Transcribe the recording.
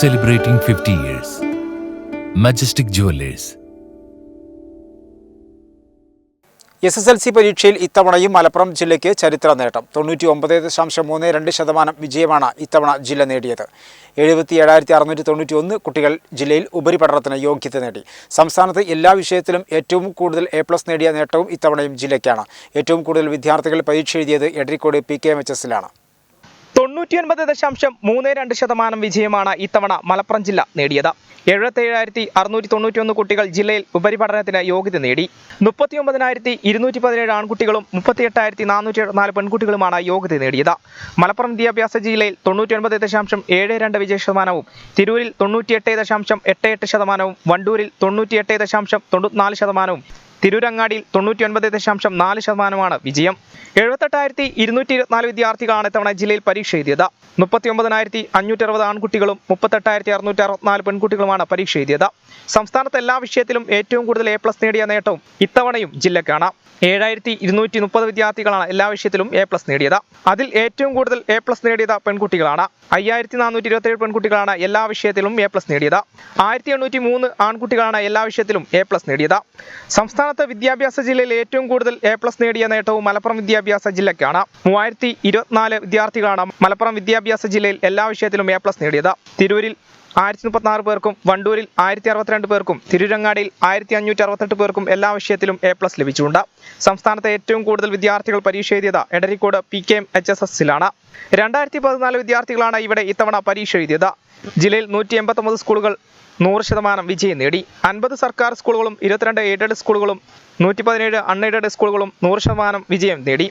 celebrating 50 years. Majestic Jewelers. S S L C പരീക്ഷയിൽ ഇത്തവണയും മലപ്പുറം ജില്ലയ്ക്ക് ചരിത്ര നേട്ടം. തൊണ്ണൂറ്റി ഒമ്പത് ദശാംശം മൂന്ന് രണ്ട് ശതമാനം വിജയമാണ് ഇത്തവണ ജില്ല നേടിയത്. എഴുപത്തി ഏഴായിരത്തി അറുന്നൂറ്റി തൊണ്ണൂറ്റി ഒന്ന് കുട്ടികൾ ജില്ലയിൽ ഉപരിപഠനത്തിന് യോഗ്യത നേടി. സംസ്ഥാനത്ത് എല്ലാ വിഷയത്തിലും ഏറ്റവും കൂടുതൽ എ പ്ലസ് നേടിയ നേട്ടവും ഇത്തവണയും ജില്ലയ്ക്കാണ്. ഏറ്റവും കൂടുതൽ വിദ്യാർത്ഥികൾ പരീക്ഷ എഴുതിയത് Edarikode P K M H എസിലാണ് തൊണ്ണൂറ്റിയൊൻപത് ദശാംശം മൂന്ന് രണ്ട് ശതമാനം വിജയമാണ് ഇത്തവണ മലപ്പുറം ജില്ല നേടിയത്. എഴുപത്തേഴായിരത്തി അറുന്നൂറ്റി തൊണ്ണൂറ്റിയൊന്ന് കുട്ടികൾ ജില്ലയിൽ ഉപരിപഠനത്തിന് യോഗ്യത നേടി. മുപ്പത്തിയൊമ്പതിനായിരത്തി ഇരുന്നൂറ്റി പതിനേഴ് ആൺകുട്ടികളും മുപ്പത്തിയെട്ടായിരത്തി നാനൂറ്റി എഴുപത്തിനാല് പെൺകുട്ടികളുമാണ് യോഗ്യത നേടിയത്. മലപ്പുറം വിദ്യാഭ്യാസ ജില്ലയിൽ തൊണ്ണൂറ്റിയൊൻപത് ദശാംശം ഏഴ് രണ്ട് വിജയ ശതമാനവും തിരൂരിൽ തൊണ്ണൂറ്റിയെട്ട് ദശാംശം എട്ട് എട്ട് ശതമാനവും വണ്ടൂരിൽ തൊണ്ണൂറ്റിയെട്ട് ദശാംശം തൊണ്ണൂറ്റിനാല് ശതമാനവും തിരൂരങ്ങാടിയിൽ തൊണ്ണൂറ്റിയൊൻപത് ദശാംശം നാല് ശതമാനമാണ് വിജയം. എഴുപത്തെട്ടായിരത്തി ഇരുന്നൂറ്റി ഇരുപത്തിനാല് വിദ്യാർത്ഥികളാണ് ഇത്തവണ ജില്ലയിൽ പരീക്ഷ എഴുതിയത്. മുപ്പത്തി ഒമ്പതിനായിരത്തി അഞ്ഞൂറ്റി അറുപത് ആൺകുട്ടികളും മുപ്പത്തെട്ടായിരത്തി അറുന്നൂറ്റി അറുപത്തിനാല് പെൺകുട്ടികളുമാണ് പരീക്ഷ എഴുതിയത്. സംസ്ഥാനത്ത് എല്ലാ വിഷയത്തിലും ഏറ്റവും കൂടുതൽ എ പ്ലസ് നേടിയ നേട്ടവും ഇത്തവണയും ജില്ലക്കാണ് ഏഴായിരത്തി ഇരുന്നൂറ്റി മുപ്പത് വിദ്യാർത്ഥികളാണ് എല്ലാ വിഷയത്തിലും എ പ്ലസ് നേടിയത്. അതിൽ ഏറ്റവും കൂടുതൽ എ പ്ലസ് നേടിയത് പെൺകുട്ടികളാണ്. അയ്യായിരത്തി നാനൂറ്റി ഇരുപത്തേഴ് പെൺകുട്ടികളാണ് എല്ലാ വിഷയത്തിലും എ പ്ലസ് നേടിയത്. ആയിരത്തി എണ്ണൂറ്റി മൂന്ന് ആൺകുട്ടികളാണ് എല്ലാ വിഷയത്തിലും എ പ്ലസ് നേടിയത്. സംസ്ഥാനത്ത് വിദ്യാഭ്യാസ ജില്ലയിൽ ഏറ്റവും കൂടുതൽ എ പ്ലസ് നേടിയ നേട്ടവും മലപ്പുറം വിദ്യാഭ്യാസ ജില്ലയ്ക്കാണ് മൂവായിരത്തി ഇരുപത്തിനാല് വിദ്യാർത്ഥികളാണ് മലപ്പുറം വിദ്യാഭ്യാസ ജില്ലയിൽ എല്ലാ വിഷയത്തിലും എ പ്ലസ് നേടിയത്. തിരൂരിൽ ആയിരത്തി മുപ്പത്തിനാറ് പേർക്കും വണ്ടൂരിൽ ആയിരത്തി അറുപത്തിരണ്ട് പേർക്കും തിരുരങ്ങാടിയിൽ ആയിരത്തി അഞ്ഞൂറ്റി അറുപത്തെട്ട് പേർക്കും എല്ലാ വിഷയത്തിലും എ പ്ലസ് ലഭിച്ചിട്ടുണ്ട്. സംസ്ഥാനത്തെ ഏറ്റവും കൂടുതൽ വിദ്യാർത്ഥികൾ പരീക്ഷ എഴുതിയത് Edarikode P K M H S എസിലാണ് രണ്ടായിരത്തി പതിനാല് വിദ്യാർത്ഥികളാണ് ഇവിടെ ഇത്തവണ പരീക്ഷ എഴുതിയത്. ജില്ലയിൽ നൂറ്റി എൺപത്തൊമ്പത് സ്കൂളുകൾ നൂറ് ശതമാനം വിജയം നേടി. അൻപത് സർക്കാർ സ്കൂളുകളും ഇരുപത്തിരണ്ട് എയ്ഡഡ് സ്കൂളുകളും നൂറ്റി പതിനേഴ് അൺഎയ്ഡഡ് സ്കൂളുകളും നൂറ് ശതമാനം വിജയം നേടി.